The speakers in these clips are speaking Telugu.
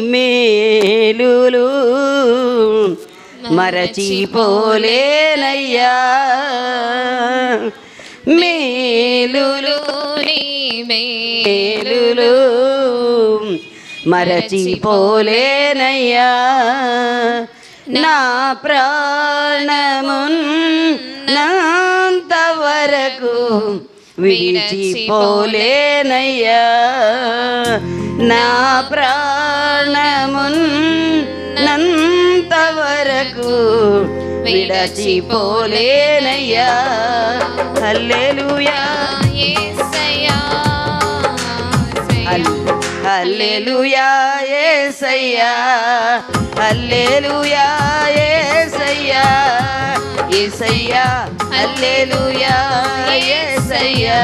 మేలులు మరచిపోలేనయ్యా. మేలులు మేలులు మరచిపోలేనయ్యా. నా ప్రాణమున్ నంతవరకు విడిచిపోలేనయ్యా. నా ప్రాణమున్ నంతవరకు విడచిపోలేనయ్యా. హల్లెలూయా. హల్లెలూయా యేసయ్యా హల్లెలూయా యేసయ్యా యేసయ్యా హల్లెలూయా యేసయ్యా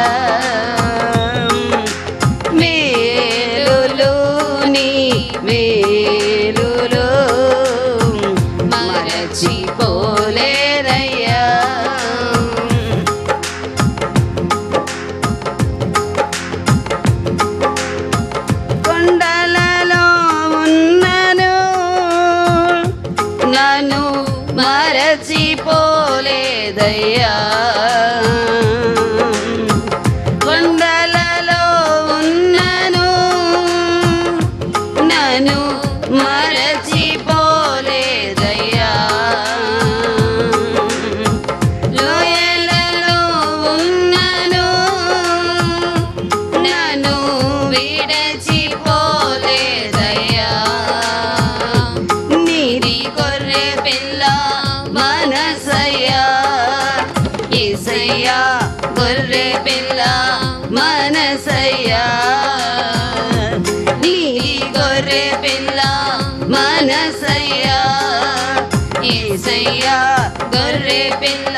गुर्रे पिन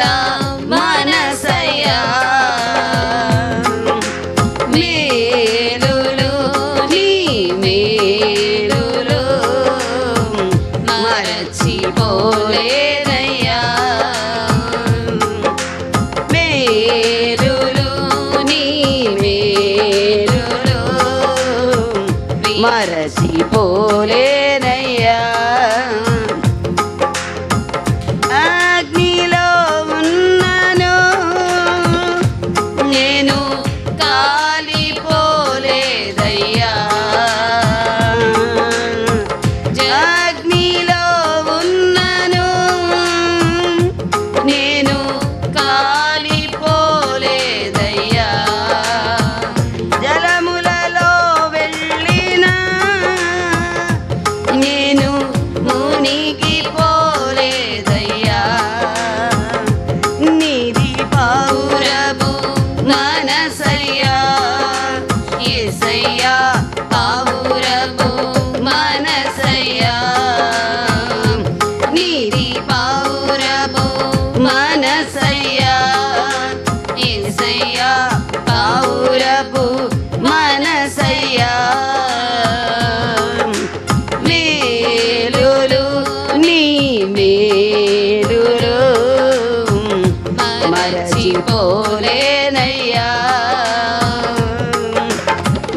మరచిపోలేనయ్యా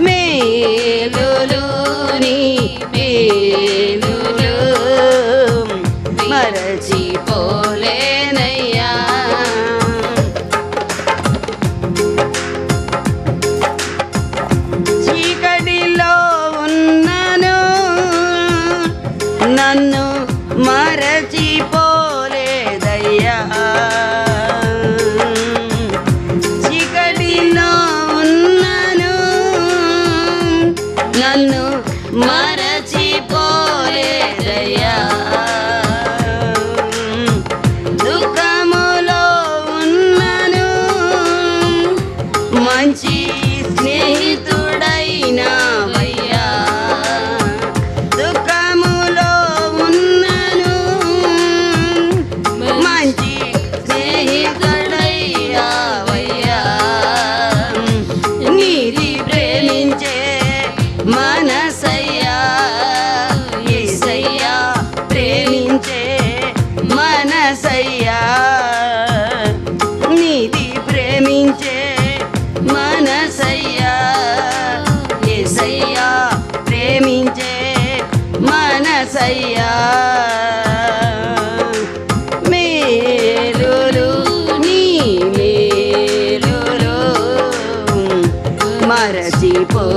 మేలులు నీ మేలులు మరచిపోలే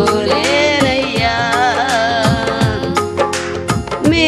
మరచిపోలేరయ్యా మీ